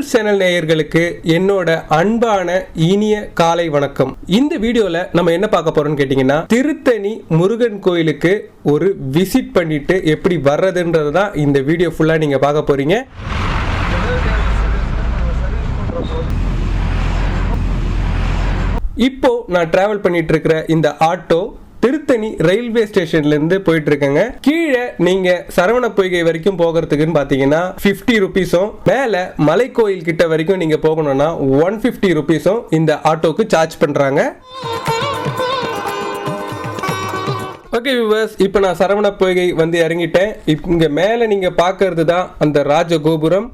Tamil channel நேயர்களுக்கு என்னோட அன்பான இனிய காலை வணக்கம். இந்த வீடியோல நம்ம என்ன பார்க்க போறோம்னு கேட்டிங்கன்னா திருத்தணி முருகன் கோயிலுக்கு ஒரு விசிட் பண்ணிட்டு எப்படி வர்றதுன்றது தான் இந்த வீடியோ ஃபுல்லா நீங்க பார்க்க போறீங்க. இப்போ நான் டிராவல் பண்ணிட்டு இருக்கிற இந்த ஆட்டோ திருத்தணி ரயில்வே ஸ்டேஷன்ல இருந்து போயிட்டு இருக்கேங்க கீழே நீங்க சரவண பொய்கை வரைக்கும் போகிறதுக்குன்னு பாத்தீங்கன்னா 50 ருபீஸும் மேல மலைக்கோயில் கிட்ட வரைக்கும் நீங்க போகணும்னா ஒன் ஃபிஃப்டி ருபீஸும் இந்த ஆட்டோக்கு சார்ஜ் பண்றாங்க. ஓகே விவர்ஸ் இப்போ நான் சரவண பொய்கை வந்து இறங்கிட்டேன். இப் மேலே நீங்கள் பார்க்கறது தான் அந்த ராஜகோபுரம்.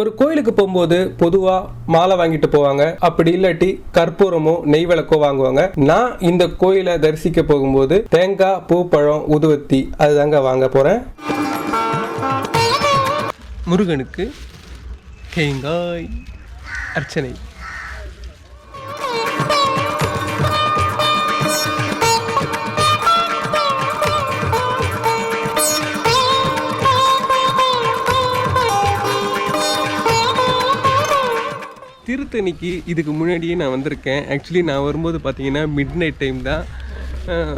ஒரு கோயிலுக்கு போகும்போது பொதுவா மாலை வாங்கிட்டு போவாங்க. அப்படி இல்லாட்டி கற்பூரமோ நெய் விளக்கோ வாங்குவாங்க. நான் இந்த கோயிலை தரிசிக்க போகும்போது தேங்காய் பூ பழம் உதுவத்தி அதுதாங்க வாங்க போறேன். முருகனுக்கு தேங்காய் அர்ச்சனை. திருத்தணிக்கு இதுக்கு முன்னாடியே நான் வந்திருக்கேன். ஆக்சுவலி நான் வரும்போது பார்த்தீங்கன்னா மிட் நைட் டைம் தான்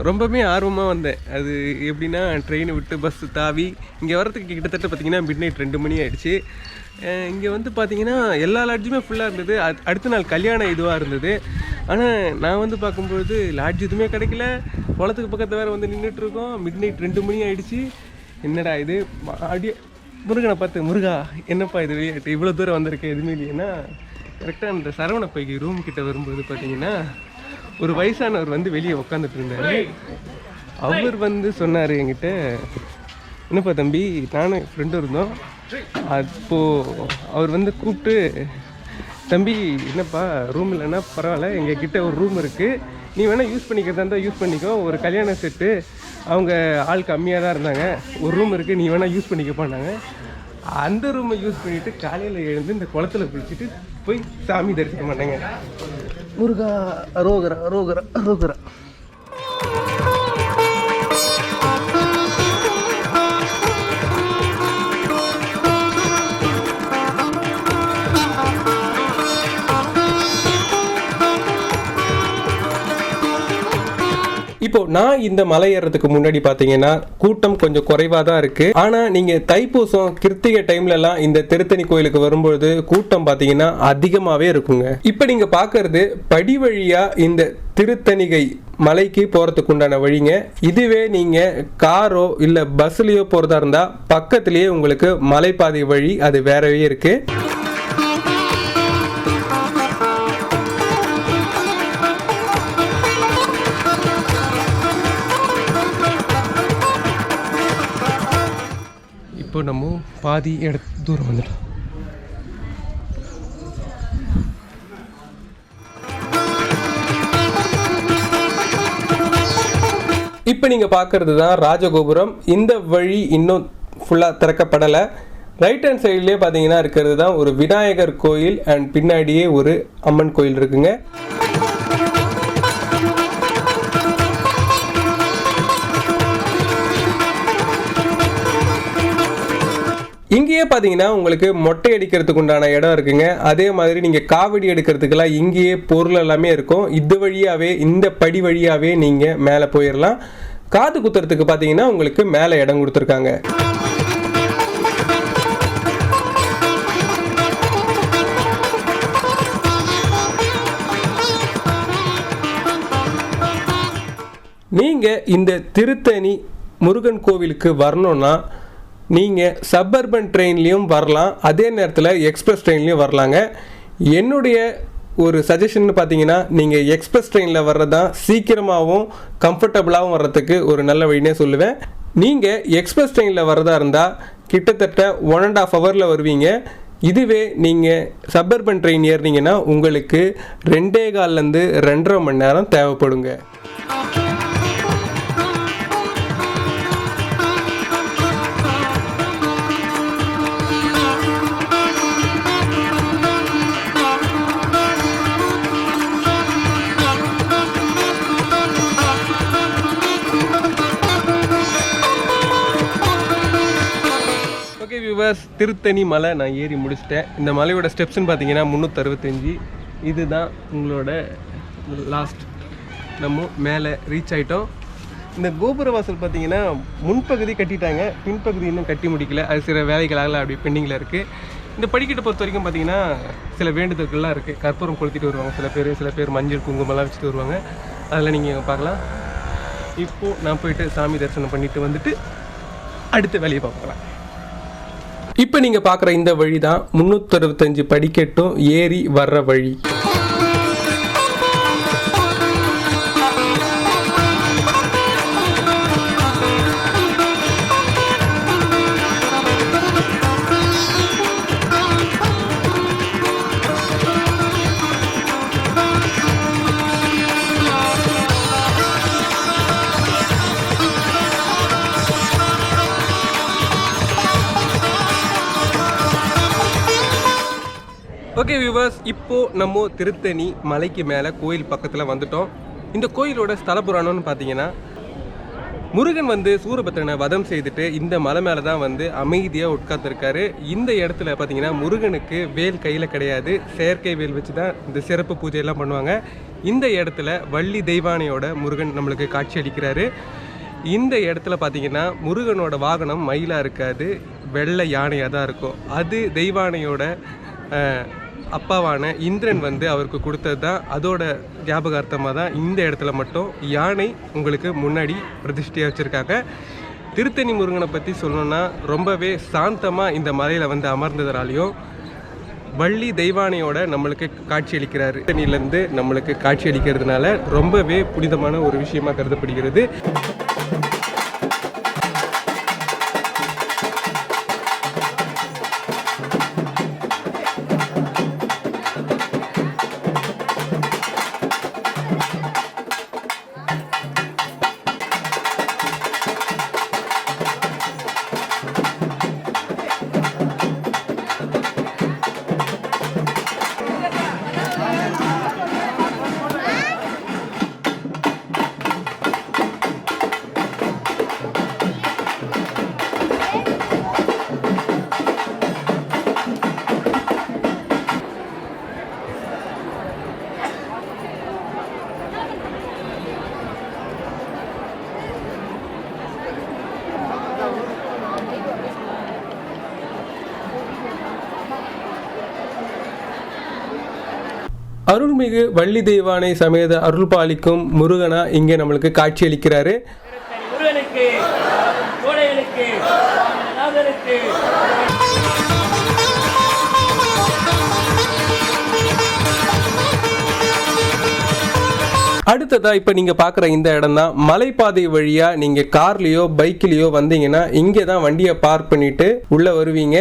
ரொம்பவே ஆர்வமாக வந்தேன். அது எப்படின்னா ட்ரெயினை விட்டு பஸ்ஸு தாவி இங்கே வரதுக்கு கிட்டத்தட்ட பார்த்தீங்கன்னா மிட் நைட் ரெண்டு மணி ஆயிடுச்சு. இங்கே வந்து பார்த்தீங்கன்னா எல்லா லாட்ஜுமே ஃபுல்லாக இருந்தது. அடுத்த நாள் கல்யாணம் இதுவாக இருந்தது. ஆனால் நான் வந்து பார்க்கும்பொழுது லாட்ஜ் எதுவுமே கிடைக்கல. குளத்துக்கு பக்கத்தில் வேறு வந்து நின்றுட்டு இருக்கோம் மிட் நைட் ரெண்டு மணி ஆயிடுச்சு. என்னடா இது? அப்படியே முருகனை பார்த்து முருகா என்னப்பா இது? விளையாட்டு இவ்வளோ தூரம் வந்திருக்கேன் எதுவுமே இல்லைன்னா கரெக்டாக அந்த சரவண பைக்கு ரூம் கிட்ட வரும்போது பார்த்தீங்கன்னா ஒரு வயசானவர் வந்து வெளியே உட்காந்துட்டு இருந்தார். அவர் வந்து சொன்னார் என்கிட்ட என்னப்பா தம்பி நானும் என் ஃப்ரெண்டும் இருந்தோம். அப்போது அவர் வந்து கூப்பிட்டு தம்பி என்னப்பா ரூம் இல்லைன்னா பரவாயில்ல எங்கள் கிட்டே ஒரு ரூம் இருக்குது நீ வேணால் யூஸ் பண்ணிக்கிறதா இருந்தால் யூஸ் பண்ணிக்கோ. ஒரு கல்யாண செட்டு அவங்க ஆள் கம்மியாக தான் இருந்தாங்க. ஒரு ரூம் இருக்குது நீ வேணால் யூஸ் பண்ணிக்கப்போனாங்க அந்த ரூமை யூஸ் பண்ணிட்டு காலையில் எழுந்து இந்த குளத்துல குளிச்சுட்டு போய் சாமி தரிசனம் பண்ணேங்க முருகா ரோகரா ரோகரா ரோகரா இப்போ நான் இந்த மலை ஏறதுக்கு முன்னாடி பாத்தீங்கன்னா கூட்டம் கொஞ்சம் குறைவா தான் இருக்கு. ஆனா நீங்க தைப்பூசம் கிருத்திகை டைம்ல எல்லாம் இந்த திருத்தணி கோயிலுக்கு வரும்பொழுது கூட்டம் பாத்தீங்கன்னா அதிகமாவே இருக்குங்க. இப்போ நீங்க பாக்குறது படி வழியா இந்த திருத்தணிகை மலைக்கு போகிறதுக்கு உண்டான வழிங்க. இதுவே நீங்கள் காரோ இல்லை பஸ்லேயோ போகிறதா இருந்தால் பக்கத்துலேயே உங்களுக்கு மலைப்பாதை வழி அது வேறவே இருக்குது நம்ம பாதி இட தூரம் வந்துட்டோம். இப்போ நீங்கள் பார்க்கறது தான் ராஜகோபுரம். இந்த வழி இன்னும் ஃபுல்லாக திறக்கப்படலை. ரைட் ஹேண்ட் சைட்லேயே பார்த்தீங்கன்னா இருக்கிறது தான் ஒரு விநாயகர் கோயில் அண்ட் பின்னாடியே ஒரு அம்மன் கோயில் இருக்குங்க. பார்த்தீங்கன்னா உங்களுக்கு மொட்டை அடிக்கிறதுக்கு உண்டான இடம் இருக்குங்க. அதே மாதிரி நீங்கள் காவடி எடுக்கிறதுக்கெல்லாம் இங்கேயே பொருள் எல்லாமே இருக்கும். இது வழியாகவே இந்த படி வழியாகவே நீங்கள் மேலே போயிடலாம் காது குத்துறதுக்கு பார்த்தீங்கன்னா உங்களுக்கு மேலே இடம் கொடுத்துருக்காங்க. நீங்கள் இந்த திருத்தணி முருகன் கோவிலுக்கு வரணும்னா நீங்கள் சப்பர்பன் ட்ரெயின்லேயும் வரலாம். அதே நேரத்தில் எக்ஸ்பிரஸ் ட்ரெயின்லேயும் வரலாங்க. என்னுடைய ஒரு சஜஷன் பார்த்தீங்கன்னா நீங்கள் எக்ஸ்பிரஸ் ட்ரெயினில் வர்றது தான் சீக்கிரமாகவும் கம்ஃபர்டபுளாகவும் வர்றதுக்கு ஒரு நல்ல வழினே சொல்லுவேன். நீங்கள் எக்ஸ்பிரஸ் ட்ரெயினில் வரதா இருந்தால் கிட்டத்தட்ட ஒன் அண்ட் ஆஃப் ஹவரில் வருவீங்க. இதுவே நீங்கள் சப்பர்பன் ட்ரெயின் ஏறினீங்கன்னா உங்களுக்கு ரெண்டே கால்லேருந்து ரெண்டரை மணி நேரம் தேவைப்படுங்க. திருத்தணி மலை நான் ஏறி முடிச்சிட்டேன். இந்த மலையோட ஸ்டெப்ஸ்னு பார்த்தீங்கன்னா முந்நூற்றறுபத்தஞ்சி இதுதான் உங்களோட லாஸ்ட் நம்ம மேலே ரீச் ஆகிட்டோம் இந்த கோபுர வாசல் பார்த்தீங்கன்னா முன்பகுதி கட்டிட்டாங்க. பின்பகுதி இன்னும் கட்டி முடிக்கல. அது சில வேலைகளாக அப்படி பெண்டிங்கில் இருக்குது இந்த படிக்கட்டை பொறுத்த வரைக்கும் பார்த்தீங்கன்னா சில வேண்டுதல்கள்லாம் இருக்குது கற்பூரம் கொளுத்திட்டு வருவாங்க சில பேர். சில பேர் மஞ்சள் குங்குமம்லாம் வச்சுட்டு வருவாங்க. அதில் நீங்கள் பார்க்கலாம். இப்போது நான் போயிட்டு சாமி தரிசனம் பண்ணிவிட்டு வந்துட்டு அடுத்த வேலையை பார்க்கலாம். இப்போ நீங்கள் பார்க்குற இந்த வழி தான் முந்நூற்றறுபத்தஞ்சு படிக்கட்டும் ஏறி வர்ற வழி. ஓகே வியூவர்ஸ் இப்போது நம்ம திருத்தணி மலைக்கு மேலே கோயில் பக்கத்தில் வந்துட்டோம். இந்த கோயிலோட ஸ்தல புராணம்னு பார்த்தீங்கன்னா முருகன் வந்து சூரபத்ரனை வதம் செய்துட்டு இந்த மலை மேலே தான் வந்து அமைதியாக உட்கார்ந்துருக்காரு. இந்த இடத்துல பார்த்தீங்கன்னா முருகனுக்கு வேல் கையில் கிடையாது. செயற்கை வேல் வச்சு தான் இந்த சிறப்பு பூஜையெல்லாம் பண்ணுவாங்க. இந்த இடத்துல வள்ளி தெய்வானையோட முருகன் நம்மளுக்கு காட்சி அளிக்கிறாரு. இந்த இடத்துல பார்த்தீங்கன்னா முருகனோட வாகனம் மயிலாக இருக்காது. வெள்ளை யானையாக தான் இருக்கும். அது தெய்வானையோட அப்பாவான இந்திரன் வந்து அவருக்கு கொடுத்தது தான் அதோட ஞாபகார்த்தமாக தான் இந்த இடத்துல மட்டும் யானை உங்களுக்கு முன்னாடி பிரதிஷ்டையாக வச்சுருக்காங்க. திருத்தணி முருகனை பற்றி சொல்லணும்னா ரொம்பவே சாந்தமாக இந்த மலையில் வந்து அமர்ந்ததுனாலையும் வள்ளி தெய்வானையோட நம்மளுக்கு காட்சி அளிக்கிறாரு. திருத்தணியிலேருந்து நம்மளுக்கு காட்சி அளிக்கிறதுனால ரொம்பவே புனிதமான ஒரு விஷயமா கருதப்படுகிறது. அருள்மிகு வள்ளி தெய்வானை சமேத அருள் பாலிக்கும் முருகனா இங்கே நம்மளுக்கு காட்சி அளிக்கிறாரு முருகனுக்கு கோடைகளுக்கு நாதருக்கு அடுத்ததா இப்போ நீங்க பார்க்குற இந்த இடம் தான் மலைப்பாதை வழியா நீங்க கார்லயோ பைக்லயோ வந்தீங்கன்னா இங்கே தான் வண்டியை பார்க் பண்ணிட்டு உள்ள வருவீங்க.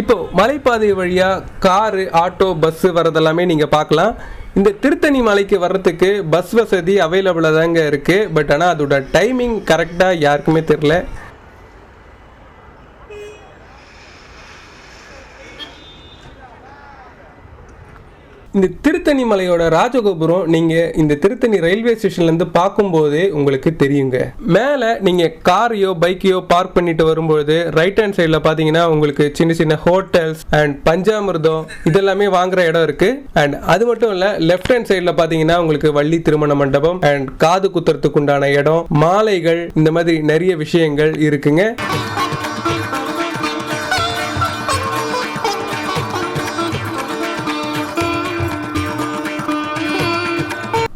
இப்போ மலைப்பாதை வழியா காரு ஆட்டோ பஸ் வரதெல்லாமே நீங்க பார்க்கலாம். இந்த திருத்தணி மலைக்கு வர்றதுக்கு பஸ் வசதி அவைலபிளாக தாங்க இருக்குது பட் ஆனால் அதோட டைமிங் கரெக்டாக யாருக்குமே தெரில இந்த திருத்தணி மலையோட ராஜகோபுரம் நீங்க இந்த திருத்தணி ரயில்வே ஸ்டேஷன்ல இருந்து பார்க்கும்போதே உங்களுக்கு தெரியுங்க. மேல நீங்க காரையோ பைக்கையோ பார்க் பண்ணிட்டு வரும்போது ரைட் ஹேண்ட் சைடில் பாத்தீங்கன்னா உங்களுக்கு சின்ன சின்ன ஹோட்டல்ஸ் அண்ட் பஞ்சாமிர்தம் இதெல்லாமே வாங்குற இடம் இருக்கு. அண்ட் அது மட்டும் இல்ல லெஃப்ட் ஹேண்ட் சைடில் பாத்தீங்கன்னா உங்களுக்கு வள்ளி திருமண மண்டபம் அண்ட் காது குத்துறதுக்கு உண்டான இடம். மாலைகள் இந்த மாதிரி நிறைய விஷயங்கள் இருக்குங்க.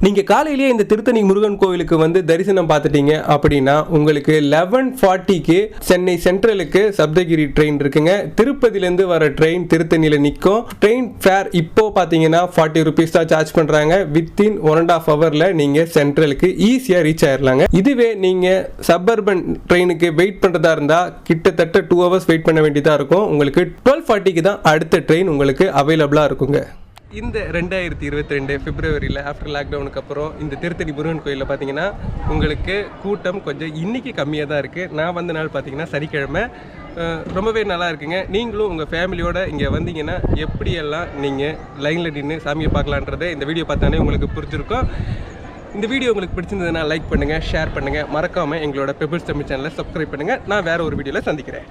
நீங்கள் காலையிலேயே இந்த திருத்தணி முருகன் கோவிலுக்கு வந்து தரிசனம் பார்த்துட்டீங்க அப்படின்னா உங்களுக்கு லெவன் ஃபார்ட்டிக்கு சென்னை சென்ட்ரலுக்கு சப்தகிரி ட்ரெயின் இருக்குங்க. திருப்பதியிலேருந்து வர ட்ரெயின் திருத்தணியில் நிற்கும் ட்ரெயின் ஃபேர் இப்போ பார்த்தீங்கன்னா ஃபார்ட்டி ருபீஸ் தான் சார்ஜ் பண்ணுறாங்க வித்தின் ஒன் அண்ட் ஆஃப் ஹவரில் நீங்கள் சென்ட்ரலுக்கு ஈஸியாக ரீச் ஆயிடலாங்க இதுவே நீங்கள் சப்பர்பன் ட்ரெயினுக்கு வெயிட் பண்ணுறதா இருந்தால் கிட்டத்தட்ட டூ ஹவர்ஸ் வெயிட் பண்ண வேண்டியதாக இருக்கும். உங்களுக்கு டுவெல் ஃபார்ட்டிக்கு தான் அடுத்த ட்ரெயின் உங்களுக்கு அவைலபிளாக இருக்குங்க. இந்த ரெண்டாயிரத்தி இருபத்தி ரெண்டு பிப்ரவரியில் ஆஃப்டர் லாக்டவுனுக்கு அப்புறம் இந்த திருத்தணி முருகன் கோயிலில் பார்த்தீங்கன்னா உங்களுக்கு கூட்டம் கொஞ்சம் இன்னைக்கு கம்மியாக தான் இருக்குது நான் வந்த நாள் பார்த்தீங்கன்னா சனிக்கிழமை. ரொம்பவே நல்லா இருக்குங்க. நீங்களும் உங்கள் ஃபேமிலியோட இங்கே வந்தீங்கன்னா எப்படியெல்லாம் நீங்கள் லைனில் நின்று சாமியை பார்க்கலான்றதை இந்த வீடியோ பார்த்தாலே உங்களுக்கு புரிஞ்சிருக்கும். இந்த வீடியோ உங்களுக்கு பிடிச்சிருந்ததுன்னா லைக் பண்ணுங்கள் ஷேர் பண்ணுங்கள் மறக்காமல் எங்களோட பெபிள்ஸ் தமிழ் சேனலை சப்ஸ்கிரைப் பண்ணுங்கள் நான் வேறு ஒரு வீடியோவில் சந்திக்கிறேன்.